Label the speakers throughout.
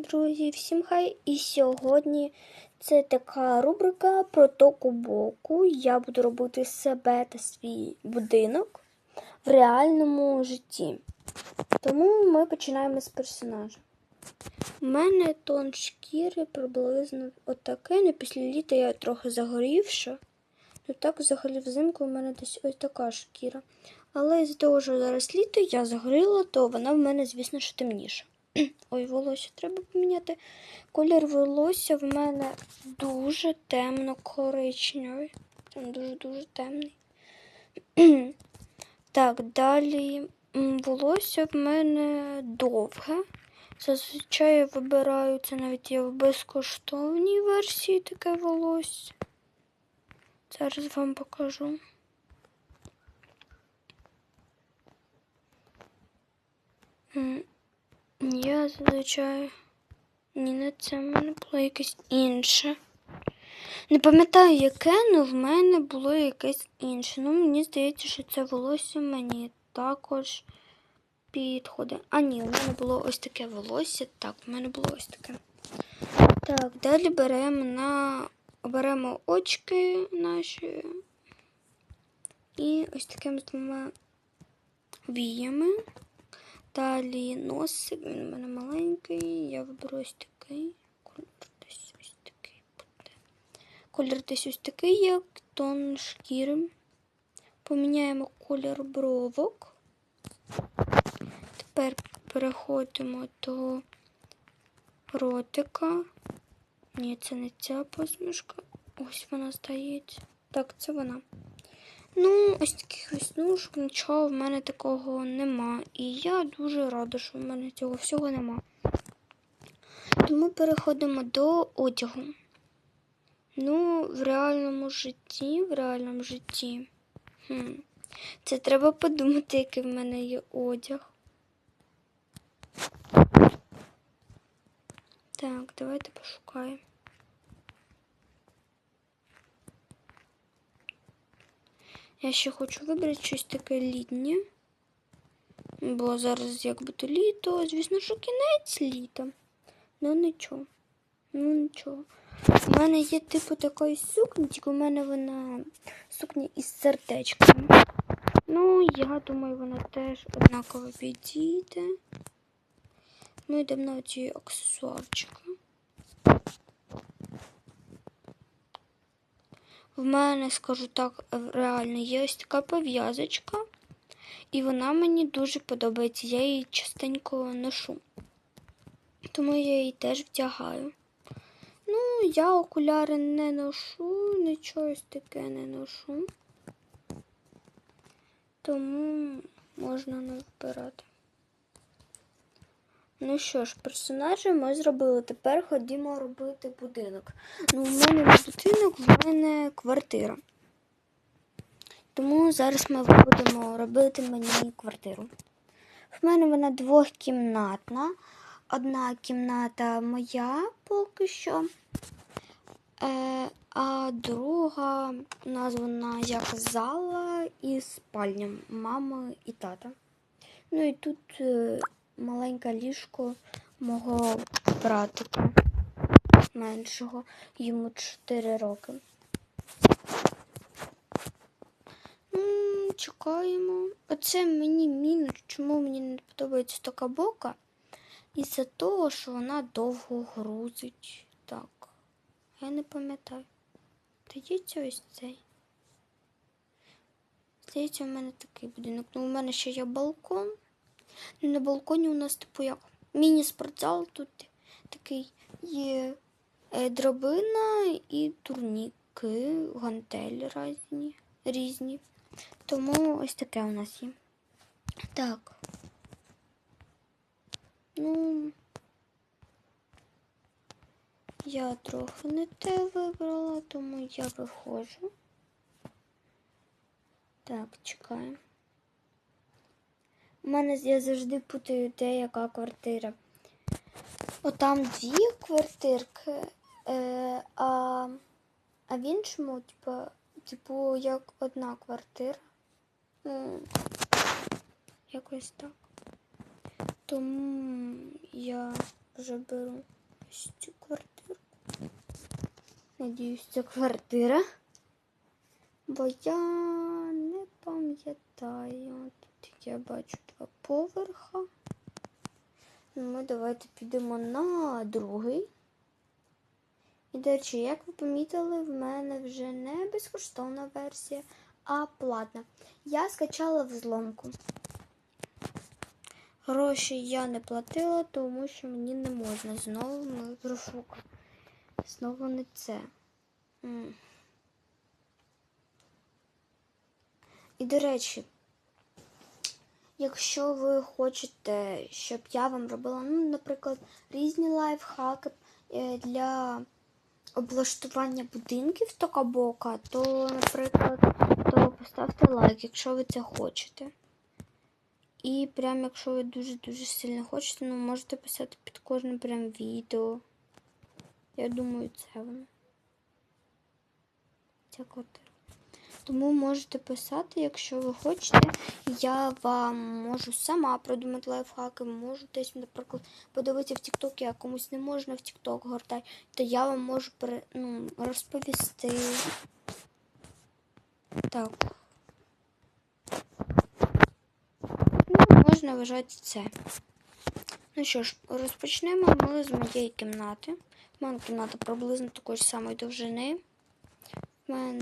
Speaker 1: Друзі, всім хай! І сьогодні це така рубрика про току боку. Я буду робити себе та свій будинок в реальному житті. Тому ми починаємо з персонажа. У мене тон шкіри приблизно отакий. Ну, після літа я трохи загорівша. Ну так, взагалі, взимку у мене десь ось така шкіра. Але з-за того, що зараз літо я загоріла, то вона в мене, звісно, що темніша. Ой, волосся треба поміняти. Колір волосся в мене дуже темно-коричневий. Там дуже-дуже темний. так, далі волосся в мене довге. Зазвичай я вибираю це навіть є в безкоштовній версії таке волосся. Зараз вам покажу. Зазвичай. Ні, не це в мене було якесь інше. Не пам'ятаю, яке, але в мене було якесь інше. Ну, мені здається, що це волосся мені також підходить. А ні, у мене було ось таке волосся. Так, у мене було ось таке. Так, далі беремо на беремо очки наші. І ось такими двома віями. Далі носик, він у мене маленький, я виберу ось такий. Колір десь ось такий буде. Колір десь ось такий, як тон шкіри. Поміняємо колір бровок. Тепер переходимо до ротика. Ні, це не ця посмішка. Ось вона здається. Так, це вона. Ну, ось таких ось ножок, нічого в мене такого нема. І я дуже рада, що в мене цього всього нема. Тому переходимо до одягу. Ну, в реальному житті, в реальному житті. Хм. Це треба подумати, який в мене є одяг. Так, давайте пошукаємо. Я ще хочу вибрати щось таке літнє. Бо зараз якби то літо, звісно, що кінець літа. Ну нічого. Ну нічого. У мене є типу такої сукні, тільки у мене вона сукня із сердечками. Ну, я думаю, вона теж однаково підійде. Ми йдемо на ці аксесуарчики. В мене, скажу так, реально є ось така пов'язочка, і вона мені дуже подобається. Я її частенько ношу. Тому я її теж вдягаю. Ну, я окуляри не ношу, нічого таке не ношу. Тому можна не вбирати. Ну що ж, персонажі ми зробили. Тепер ходімо робити будинок. Ну, у мене не будинок, в мене квартира. Тому зараз ми будемо робити мені квартиру. В мене вона двохкімнатна. Одна кімната моя поки що, е, а друга названа як зала і спальня мами і тата. Ну і тут е, маленьке ліжко мого братика меншого, йому 4 роки. Чекаємо. Оце мені мінус, чому мені не подобається така бока. Із-за того, що вона довго грузить. Так. Я не пам'ятаю. Здається, ось цей. Здається, у мене такий будинок. Ну, у мене ще є балкон. Ну, на балконі у нас, типу, як міні-спортзал. Тут такий є е, драбина і турніки, гантелі різні. різні. Тому ось таке у нас є. Так. Ну, я трохи не те вибрала, тому я виходжу. Так, чекаємо. У мене я завжди путаю, де яка квартира. Отам дві квартирки, е, а, а в іншому, типу, типу, як одна квартира. Ну, якось так. Тому я вже беру ось цю квартиру. Надіюсь, це квартира. Бо я не пам'ятаю. Я бачу два поверха. Ну, Ми давайте підемо на другий. І, до речі, як ви помітили, в мене вже не безкоштовна версія, а платна. Я скачала взломку. Гроші я не платила, тому що мені не можна знову ми розшукати. Знову не це. І, до речі, якщо ви хочете, щоб я вам робила, ну, наприклад, різні лайфхаки е, для облаштування будинків Токабока, то, наприклад, то поставте лайк, якщо ви це хочете. І прям, якщо ви дуже-дуже сильно хочете, ну можете писати під кожним прям відео. Я думаю, це воно. Ця квартира. Тому можете писати, якщо ви хочете. Я вам можу сама продумати лайфхаки, можу десь, наприклад, подивитися в TikTok, а комусь не можна в TikTok гортати, то я вам можу ну, розповісти. Так. Ну, можна вважати це. Ну що ж, розпочнемо ми з моєї кімнати. У мене кімната приблизно такої ж самої довжини. В мене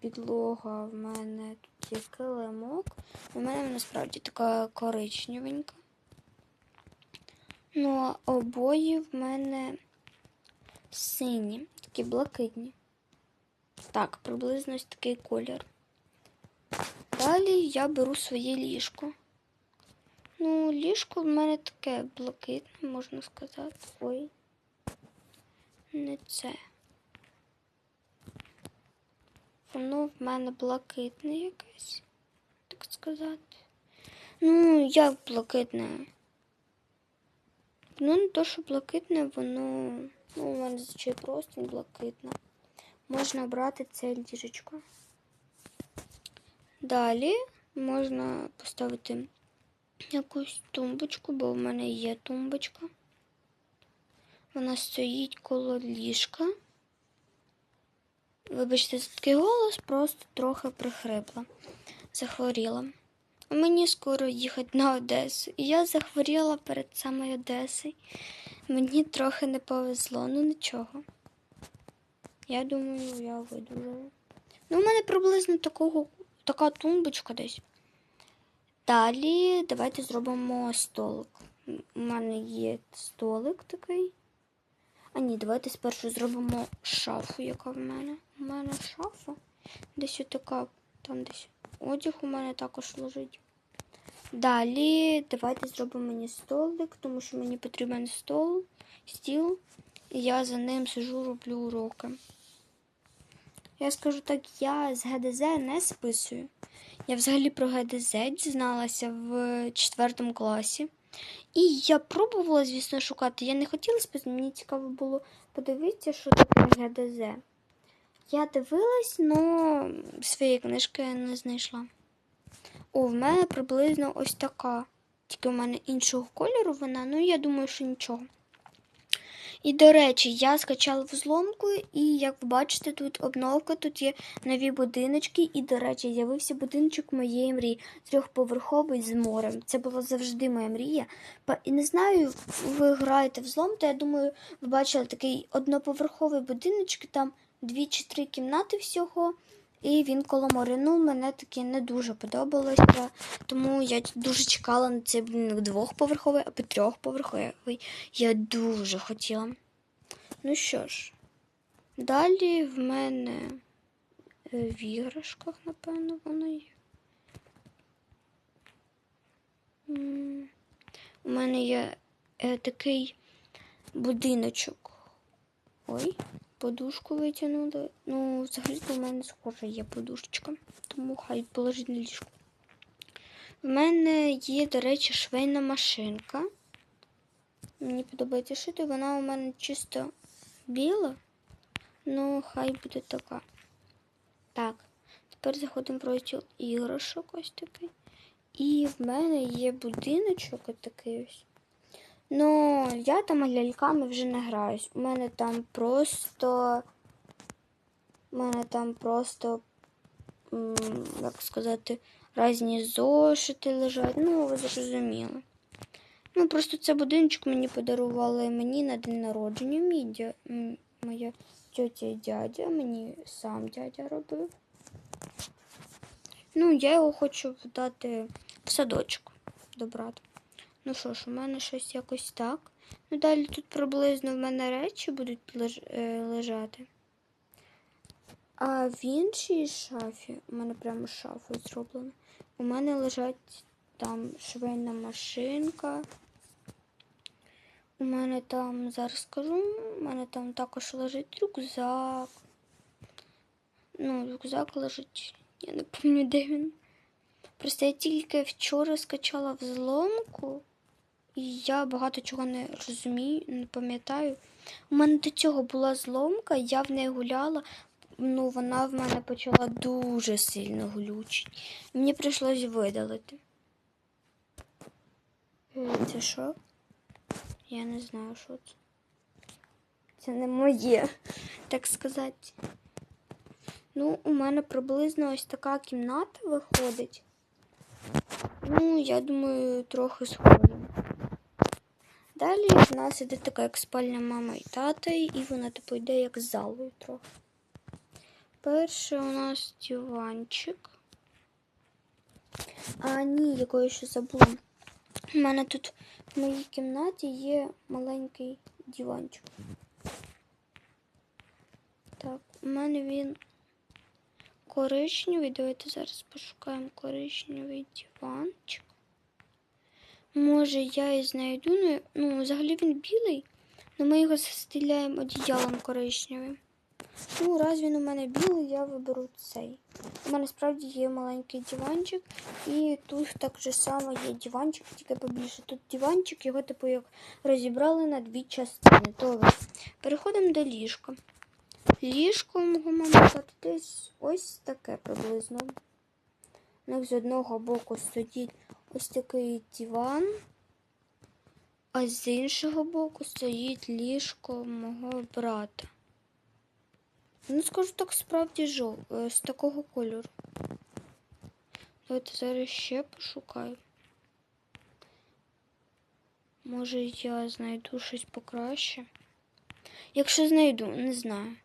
Speaker 1: підлога, в мене тут є килимок. У мене насправді така коричневенька. Ну, а обої в мене сині, такі блакитні. Так, приблизно ось такий колір. Далі я беру своє ліжко. Ну, ліжко в мене таке блакитне, можна сказати. Ой. Не це. Воно в мене блакитне якесь, так сказати. Ну, як блакитне? Ну, не то, що блакитне, воно. Ну, у мене звичайно просто блакитне. Можна брати це ліжечко. Далі можна поставити якусь тумбочку, бо в мене є тумбочка. Вона стоїть коло ліжка. Вибачте, за такий голос, просто трохи прихрипла. Захворіла. Мені скоро їхати на Одесу. І я захворіла перед самою Одесою. Мені трохи не повезло, ну нічого. Я думаю, я видужаю. Ну, у мене приблизно такого, така тумбочка десь. Далі давайте зробимо столик. У мене є столик такий. А ні, давайте спершу зробимо шафу, яка в мене. У мене шафа. Десь отака, там десь одяг у мене також лежить. Далі давайте зробимо мені столик, тому що мені потрібен стол, стіл, і я за ним сижу, роблю уроки. Я скажу так, я з ГДЗ не списую. Я взагалі про ГДЗ дізналася в четвертому класі. І я пробувала, звісно, шукати. Я не хотіла списати, мені цікаво було подивитися, що таке ГДЗ. Я дивилась, але своєї книжки не знайшла. О, в мене приблизно ось така. Тільки в мене іншого кольору вона, ну я думаю, що нічого. І, до речі, я скачала взломку, і як ви бачите, тут обновка, тут є нові будиночки. І, до речі, з'явився будиночок моєї мрії, трьохповерховий з морем. Це була завжди моя мрія. І не знаю, ви граєте в злом, то я думаю, ви бачили такий одноповерховий будиночок, там дві чи три кімнати всього. І він коло моря. Ну, мене таке не дуже подобалося, тому я дуже чекала на цей будинок двохповерховий, або трьохповерховий. Я дуже хотіла. Ну що ж, далі в мене в іграшках, напевно, воно є. У мене є е, такий будиночок. Ой, подушку витягнули. Ну, взагалі у мене схоже є подушечка, тому хай положить на ліжко. В мене є, до речі, швейна машинка. Мені подобається шити, вона у мене чисто біла, ну хай буде така. Так, тепер заходимо в розділ іграшок ось такий. І в мене є будиночок такий ось. Ну, я там ляльками вже не граюсь. У мене там просто. У мене там просто, як сказати, різні зошити лежать. Ну, ви зрозуміли. Ну, просто це будиночок мені подарували мені на день народження. Мій моя тьотя і дядя, мені сам дядя робив. Ну, я його хочу дати в садочок до брата. Ну що ж, у мене щось якось так. Ну, далі тут приблизно в мене речі будуть леж... е, лежати. А в іншій шафі, у мене прямо шафа зроблена. У мене лежать там швейна машинка. У мене там, зараз скажу, у мене там також лежить рюкзак. Ну, рюкзак лежить, я не пам'ятаю, де він. Просто я тільки вчора скачала взломку, я багато чого не розумію, не пам'ятаю. У мене до цього була зломка, я в неї гуляла, ну вона в мене почала дуже сильно глючити. Мені прийшлось видалити. Це що? Я не знаю, що це. Це не моє, так сказати. Ну, у мене приблизно ось така кімната виходить. Ну, я думаю, трохи схожа. Далі в нас іде така як спальня мама і тата, і вона типу йде як з залою трохи. Перше у нас диванчик. А, ні, якої ще забула. У мене тут в моїй кімнаті є маленький диванчик. Так, у мене він коричневий. Давайте зараз пошукаємо коричневий диванчик. Може, я і знайду. Ну, ну взагалі він білий, але ми його застеляємо одіялом коричневим. Ну, раз він у мене білий, я виберу цей. У мене справді є маленький диванчик, і тут так же само є диванчик, тільки побільше. Тут диванчик, його типу як розібрали на дві частини. Добре. Переходимо до ліжка. Ліжко мого мами десь ось таке приблизно. У них з одного боку стоїть ось такий диван, а з іншого боку стоїть ліжко мого брата. Ну, скажу так, справді жов... е, з такого кольору. Давайте зараз ще пошукаю. Може, я знайду щось покраще. Якщо знайду, не знаю.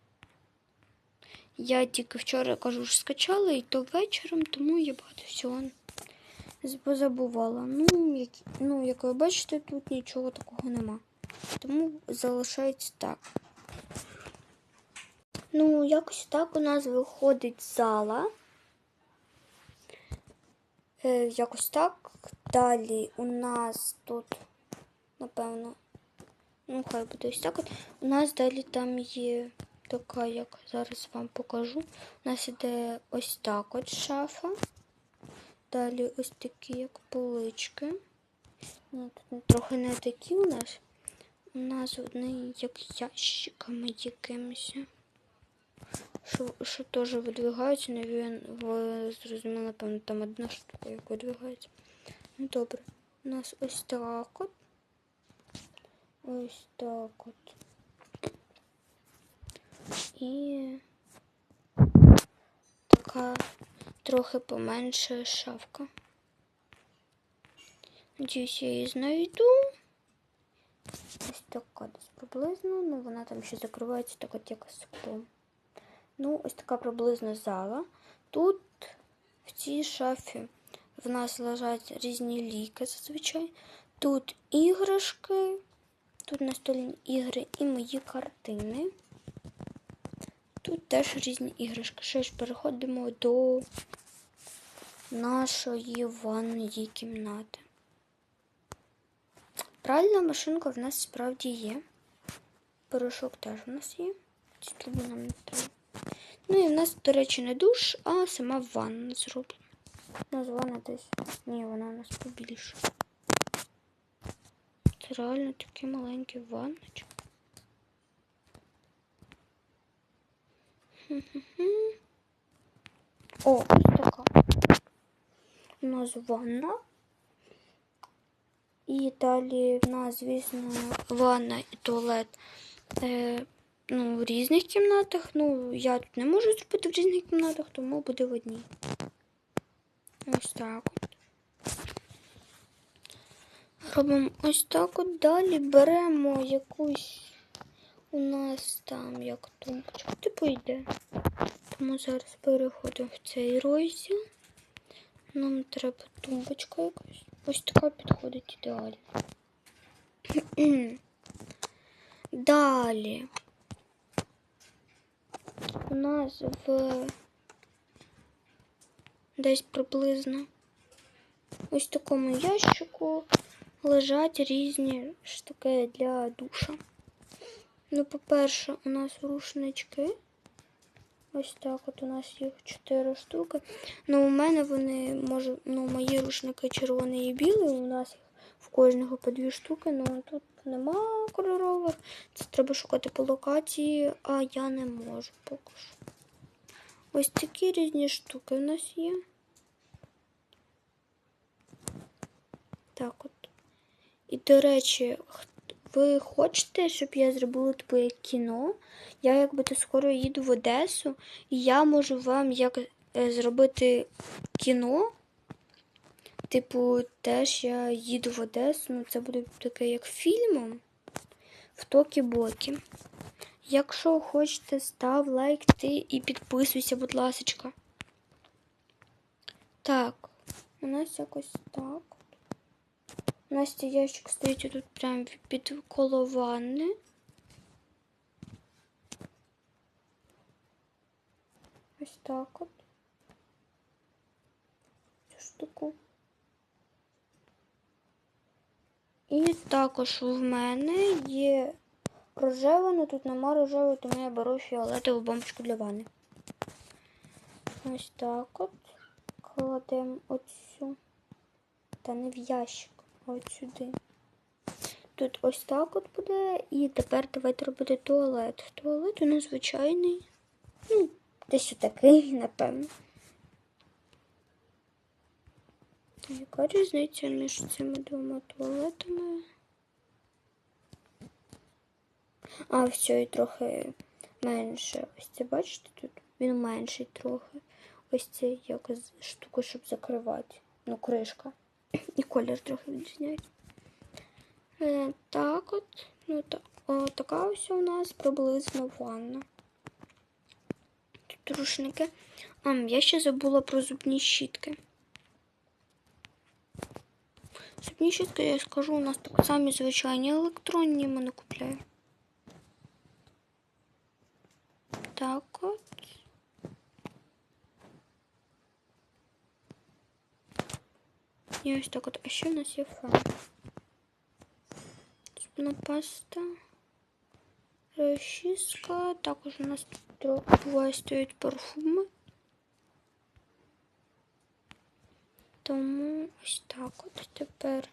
Speaker 1: Я тільки вчора кажу, що скачала, і то вечором, тому я багато всього позабувала. Ну, як, ну, як ви бачите, тут нічого такого нема. Тому залишається так. Ну, якось так у нас виходить зала. Е, якось так. Далі у нас тут, напевно, ну, хай буде ось так. От. У нас далі там є така, як зараз вам покажу. У нас іде ось так от шафа. Далі ось такі, як полички. Ні, тут трохи не такі у нас. У нас вони як ящиками якимось. Що, що теж видвигаються, навіть ви зрозуміли, напевно, там одна штука, як видвигається. Ну добре. У нас ось так от. Ось так от. І така трохи поменша шафка. Надіюсь, я її знайду. Ось така десь приблизно, ну вона там ще закривається так от як склом. Ну, ось така приблизно зала. Тут в цій шафі в нас лежать різні ліки зазвичай. Тут іграшки, тут настольні ігри і мої картини. Тут теж різні іграшки. Що ж, переходимо до нашої ванної кімнати. Пральна машинка в нас справді є. Порошок теж у нас є. Тобі нам не треба. Ну і в нас, до речі, не душ, а сама ванна зроблена. Ну, з ванна десь. Ні, вона у нас побільше. Це реально такі маленькі ванночки. О, ось така. У нас ванна. І далі в нас, звісно, ванна і туалет е, ну, в різних кімнатах. Ну, я тут не можу зробити в різних кімнатах, тому буде в одній. Ось так от. Робимо ось так от. Далі беремо якусь у нас там як тумбочка. Типу йде. Тому зараз переходимо в цей розділ. Нам треба тумбочка якась. Ось така підходить ідеально. Далі. У нас в десь приблизно ось такому ящику лежать різні штуки для душа. Ну, по-перше, у нас рушнички. Ось так от у нас їх 4 штуки. Ну, у мене вони, може, ну, мої рушники червоний і білий, у нас їх в кожного по дві штуки, ну тут нема кольорових. Це треба шукати по локації, а я не можу поки що. Ось такі різні штуки у нас є. Так от. І, до речі, ви хочете, щоб я зробила типу як кіно? Я якби то скоро їду в Одесу, і я можу вам як е, зробити кіно. Типу, теж я їду в Одесу, ну це буде таке як фільмом в Токі-Бокі. Якщо хочете, став лайк ти і підписуйся, будь ласка. Так, у нас якось так. У нас цей ящик стоїть тут прямо під коло ванни. Ось так от. Цю штуку. І також в мене є рожева, але тут нема рожевої, тому я беру фіолетову бомбочку для ванни. Ось так от. Кладемо оцю. Та не в ящик, от сюди. Тут ось так от буде. І тепер давайте робити туалет. Туалет у нас звичайний. Ну, десь отакий, напевно. Яка різниця між цими двома туалетами? А, все, і трохи менше. Ось це бачите тут? Він менший трохи. Ось це якась штука, щоб закривати. Ну, кришка. І колір трохи відрізняється. Е, так от. Ну так. О, така ось у нас приблизно ванна. Тут рушники. А, я ще забула про зубні щітки. Зубні щітки, я скажу, у нас так самі звичайні електронні ми не купляємо. Так от. Ось так от. А ще у нас є фен. Зубна паста. Розчіска. Також у нас тут буває стоять парфуми. Тому ось так от тепер.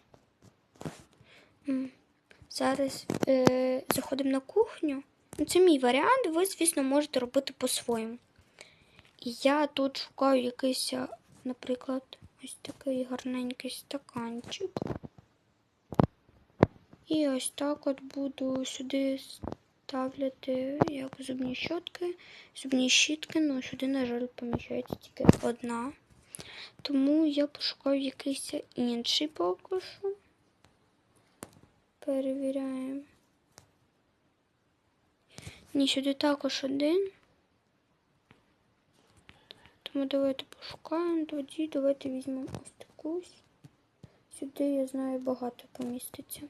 Speaker 1: Зараз е, заходимо на кухню. Ну, Це мій варіант, ви, звісно, можете робити по-своєму. І я тут шукаю якийсь, наприклад, ось такий гарненький стаканчик. І ось так от буду сюди ставляти як зубні щотки. Зубні щітки, ну сюди, на жаль, поміщається тільки одна. Тому я пошукаю якийсь інший поки що. Перевіряємо. Ні, сюди також один. Тому давайте пошукаємо. Тоді давайте візьмемо ось таку. Сюди, я знаю, багато поміститься.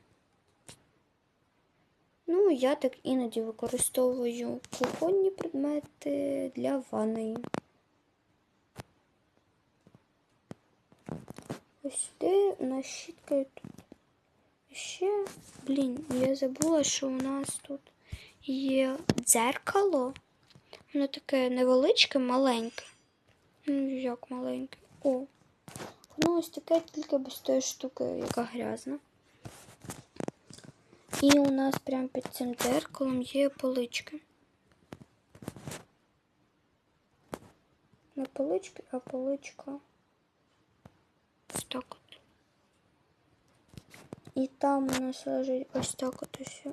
Speaker 1: Ну, я так іноді використовую кухонні предмети для ванної. Ось сюди у нас щітка і тут. Ще, блін, я забула, що у нас тут є дзеркало. Воно таке невеличке, маленьке. Ну, як маленьке. О. Воно ось таке тільки без тої штуки, яка грязна. І у нас прямо під цим дзеркалом є полички. Не полички, а поличка. Ось так от. І там у нас лежить ось так от ось.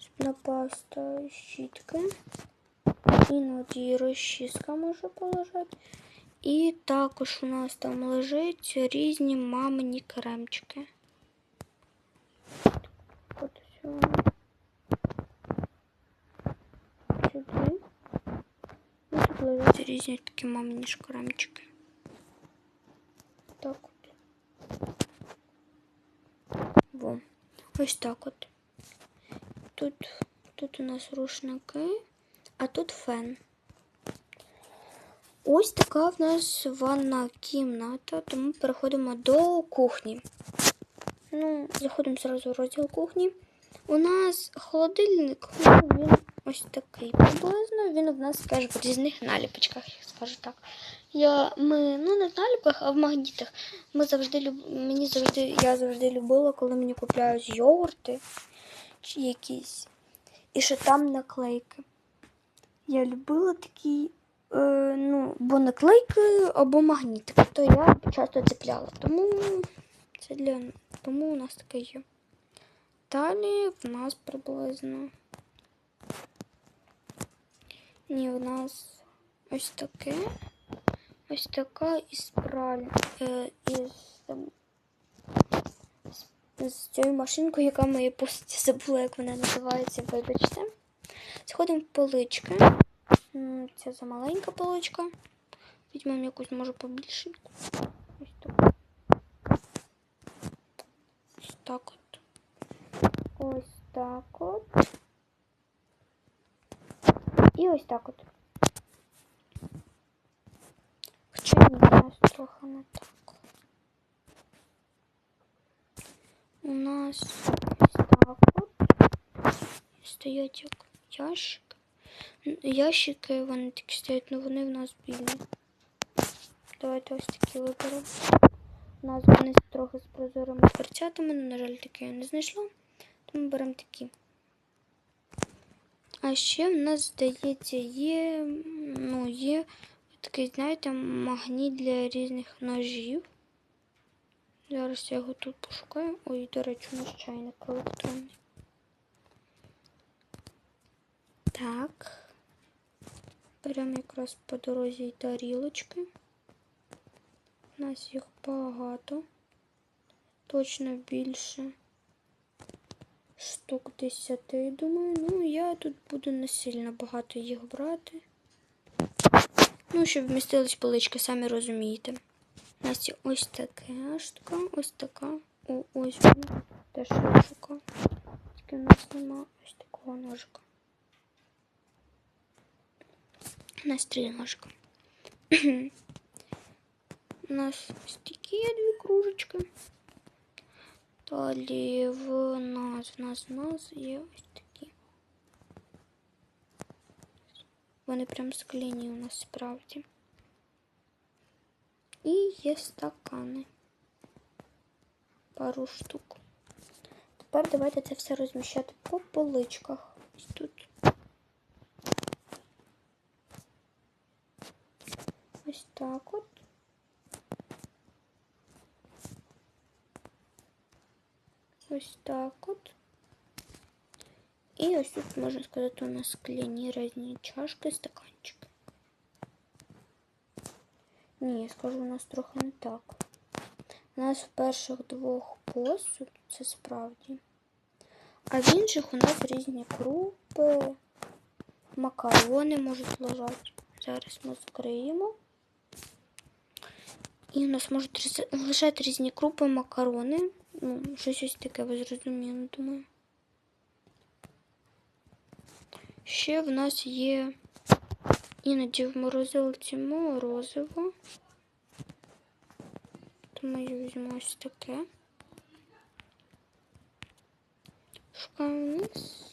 Speaker 1: Зубна паста, щітки. Іноді розчіска може полежати. І також у нас там лежать різні мамині кремчики. От сюди. Сюди. І тут лежать різні такі мамині шкарамчики. Так от. Во. Ось так от. Тут, тут у нас рушники, А тут фен. Ось така в нас ванна кімната, тому переходимо до кухні. Ну, заходимо зразу в розділ кухні. У нас холодильник, ну, він ось такий приблизно. Він у нас каже в різних наліпочках, я скажу так. Я, ми, ну не в наліпках, а в магнітах. Ми завжди мені завжди, я завжди любила, коли мені купляють йогурти чи якісь. І що там наклейки. Я любила такі, е, ну, бо наклейки або магнітики, то я часто цепляла. Тому це для тому у нас таке є. Далі в нас приблизно. Ні, в нас ось таке. Ось така із праль. Е, із, з, з цією машинкою, яка моє пості забула, як вона називається, вибачте. Сходимо в полички. М, Це замаленька поличка. Візьмемо якусь, може, побільшеньку. Ось таку. Ось так от. Ось так от. І ось так от. Хоча ні, у нас трохи не так. У нас ось так от. Стоять як Ящик. Ящики, вони такі стоять, але вони в нас білі. Давайте ось такі виберемо. У нас вони трохи з прозорими дверцятами, але, на жаль, таке я не знайшла. Тому беремо такі. А ще в нас, здається, є, ну, є такий, знаєте, магніт для різних ножів. Зараз я його тут пошукаю. Ой, до речі, у нас чайник електронний. Так. Беремо якраз по дорозі й тарілочки. У нас їх багато. Точно більше штук 10, думаю. Ну, я тут буду не сильно багато їх брати. Ну, щоб вмістились полички, самі розумієте. У нас є ось така штука, ось така. О, ось вона теж ножика. Тільки у нас нема ось такого ножика. У нас три ножика. У нас ось такі є дві кружечки. Далі в нас, в нас, в нас є ось такі. Вони прям скляні у нас справді. І є стакани. Пару штук. Тепер давайте це все розміщати по поличках. Ось тут. Ось так от. Ось так от. І ось тут, можна сказати, у нас скляні різні чашки, стаканчики. Ні, я скажу, у нас трохи не так. У нас в перших двох посуд, це справді. А в інших у нас різні крупи, макарони можуть лежати. Зараз ми закриємо. І у нас можуть лежати різні крупи, макарони. Ну, щось ось таке ви зрозуміли, думаю. Ще в нас є іноді в морозилці морозиво. Тому я візьму ось таке. Шукаємо вниз.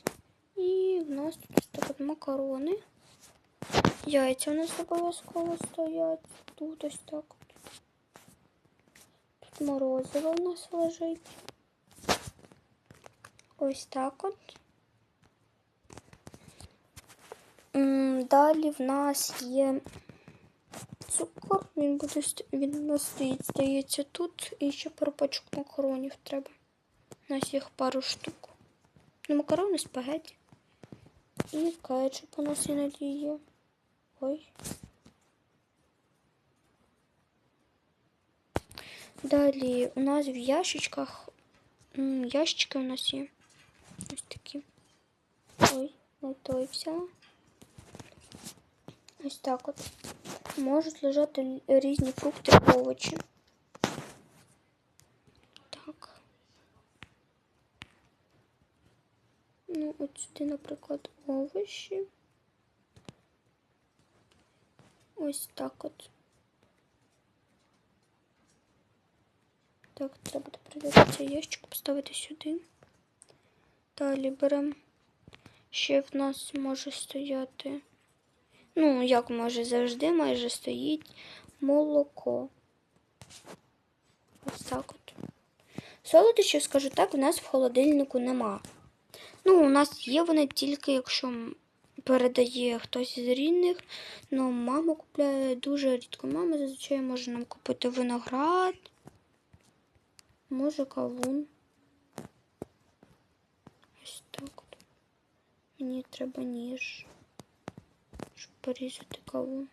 Speaker 1: І в нас тут ось так макарони. Яйця у нас обов'язково стоять. Тут ось так морозиво у нас лежить. Ось так от. Далі в нас є цукор. Він буде він у нас стоїть, здається, тут. І ще пару пачок макаронів треба. У нас їх пару штук. Ну, макарони, спагетті. І кетчуп у нас іноді є. Ой. Далі у нас в ящичках. м, Ящички у нас є. Ось такі. Ой, не той взяла. Ось так от. Можуть лежати л- різні фрукти і овочі. Так. Ну, от сюди, наприклад, овочі. Ось так от. Так, треба буде придати цей ящик, поставити сюди. Далі беремо. Ще в нас може стояти. Ну, як може завжди, майже стоїть молоко. Ось так от. Солодощів, скажу так, у нас в холодильнику нема. Ну, у нас є вони тільки, якщо передає хтось з рідних. Ну, мама купляє дуже рідко. Мама зазвичай може нам купити виноград. Може кавун. Ось так. Мені треба ніж, щоб порізати кавун.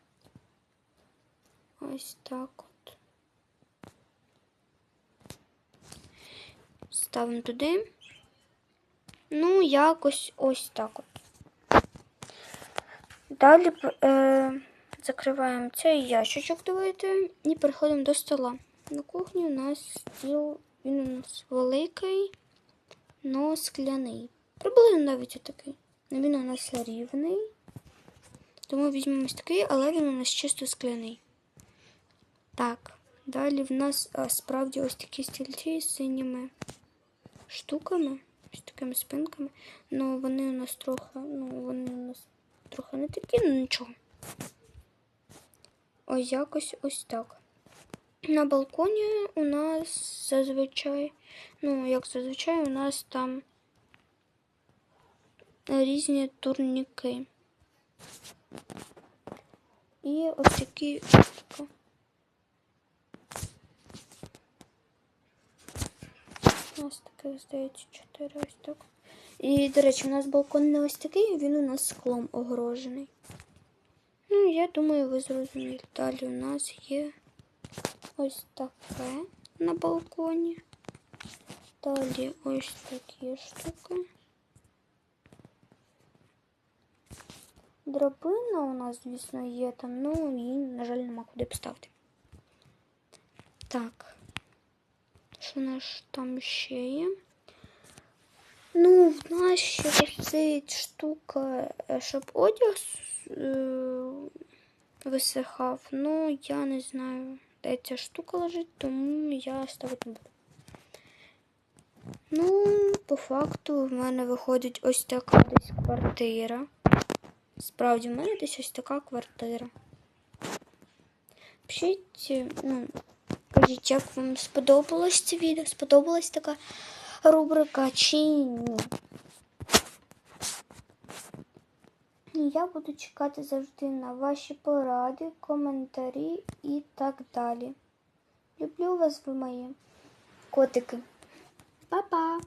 Speaker 1: Ось так от. Ставимо туди. Ну, якось ось так от. Далі е, закриваємо цей ящичок, давайте, і переходимо до стола. На кухні у нас стіл, він у нас великий, но скляний. Приблизно навіть отакий. Він у нас рівний. Тому візьмемо ось такий, але він у нас чисто скляний. Так, далі в нас а, справді ось такі стільці з синіми штуками, ось такими спинками. Ну вони у нас трохи, ну вони у нас трохи не такі, ну нічого. Ось якось ось так. На балконі у нас зазвичай, ну, як зазвичай, у нас там різні турніки. І ось такі. У нас таких, здається, чотири ось так. І, до речі, у нас балкон не ось такий, він у нас склом огорожений. Ну, я думаю, ви зрозуміли. Далі у нас є ось таке на балконі. Далі ось такі штуки. Драбина у нас, звісно, є там, ну її, на жаль, нема куди поставити. Так. Що у нас там ще є? Ну, в нас ще висить штука, е, щоб одяг е, висихав. Ну, я не знаю, де ця штука лежить, тому я ставити не буду. Ну, по факту в мене виходить ось така десь квартира. Справді, в мене десь ось така квартира. Пишіть, ну, кажіть, як вам сподобалось це відео, сподобалась така рубрика чи ні. І Я буду чекати завжди на ваші поради, коментарі і так далі. Люблю вас, ви мої котики. Па-па!